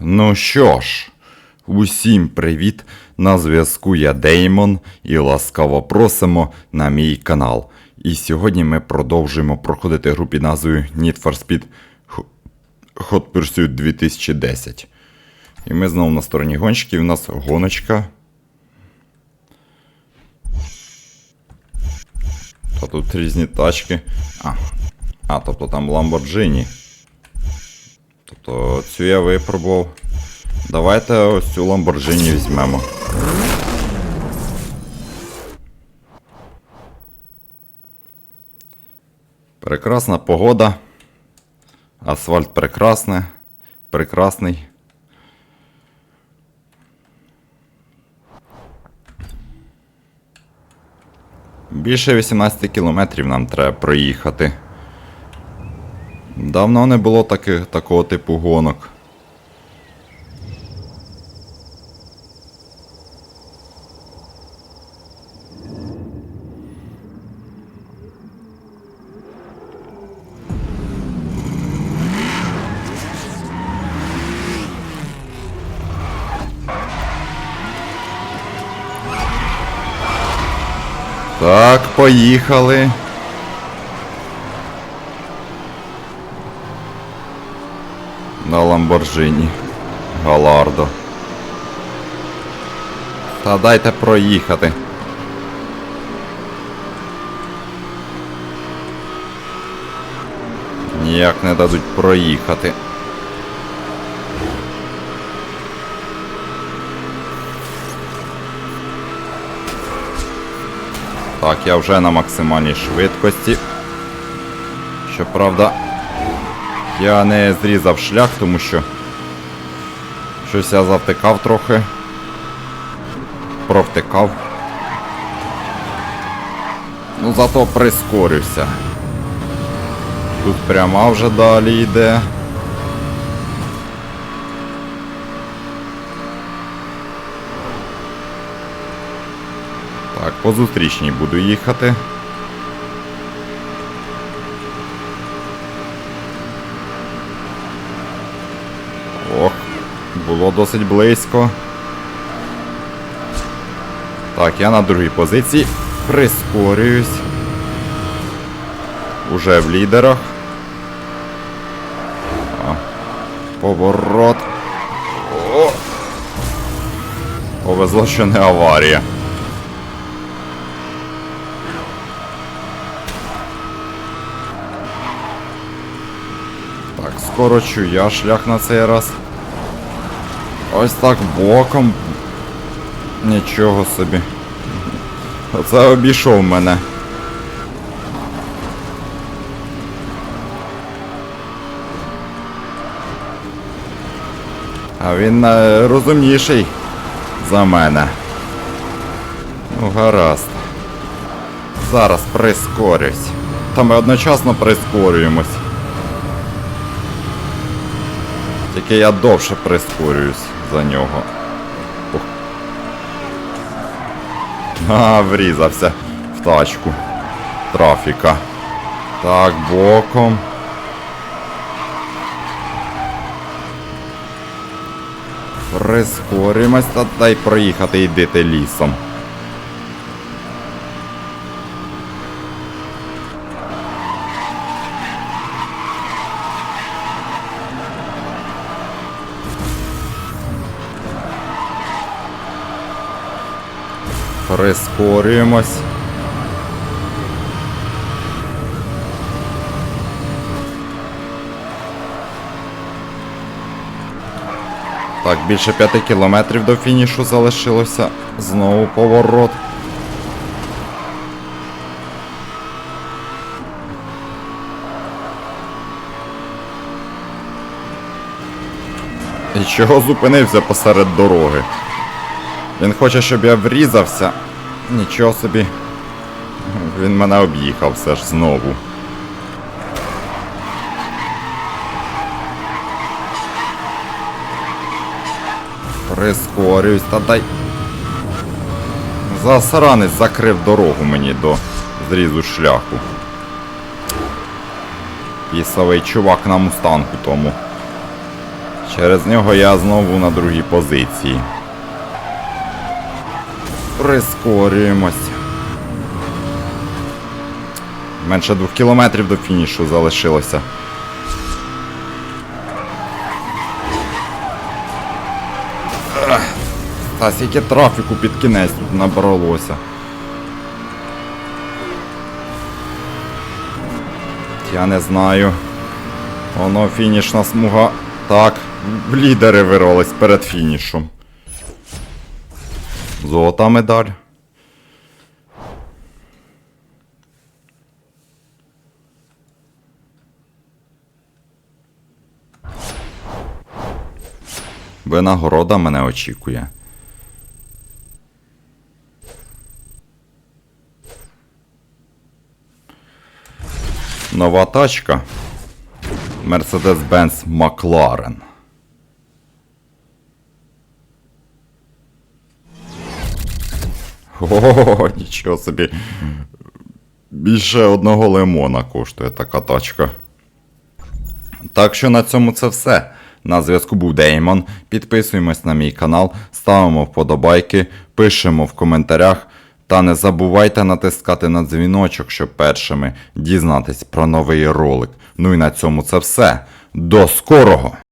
Ну що ж, усім привіт! На зв'язку я Деймон і ласкаво просимо на мій канал. І сьогодні ми продовжуємо проходити гру під назвою Need for Speed Hot Pursuit 2010. І ми знову на стороні гонщиків, у нас гоночка. Та тут різні тачки. А, а тобто там Lamborghini. Тобто цю я випробував. Давайте ось цю Lamborghini візьмемо. Прекрасна погода. Асфальт прекрасне. Прекрасний. Більше 18 кілометрів нам треба проїхати. Давно не було таких, такого типу гонок. Так, поїхали. На Ламборджині. Галардо. Та дайте проїхати. Ніяк не дадуть проїхати. Так, я вже на максимальній швидкості. Щоправда, я не зрізав шлях, тому що щось я завтикав трохи. Провтикав. Ну зато прискорився. Тут пряма вже далі йде. Так, по зустрічній буду їхати. Ох, було досить близько. Так, я на другій позиції. Прискорююсь. Уже в лідерах. Поворот. О! Повезло, що не аварія. Так, скорочу я шлях на цей раз. Ось так боком. Нічого собі. Оце обійшов мене. А він е, розумніший за мене. Ну, гаразд. Зараз прискорюсь. Та ми одночасно прискорюємось. Тільки я довше прискорююсь за нього. А, врізався в тачку. Трафіка. Так, боком. Прискорюємось та дай проїхати йдите лісом. Прискорюємось. Так, більше 5 кілометрів до фінішу залишилося. Знову поворот. І чого зупинився посеред дороги? Він хоче, щоб я врізався. Нічого собі. Він мене об'їхав все ж знову. Прискорююсь, та дай. Засранець закрив дорогу мені до зрізу шляху. Пісовий чувак на мустанку тому. Через нього я знову на другій позиції. Прискорюємось. Менше двох кілометрів до фінішу залишилося. Та скільки трафіку під кінець тут набралося. Я не знаю. Воно фінішна смуга. Так, лідери вирвались перед фінішом. Золота медаль. Винагорода мене очікує. Нова тачка. Mercedes-Benz McLaren. О, нічого собі. Більше одного лимона коштує така тачка. Так що на цьому це все. На зв'язку був Деймон. Підписуємось на мій канал, ставимо вподобайки, пишемо в коментарях. Та не забувайте натискати на дзвіночок, щоб першими дізнатись про новий ролик. Ну і на цьому це все. До скорого!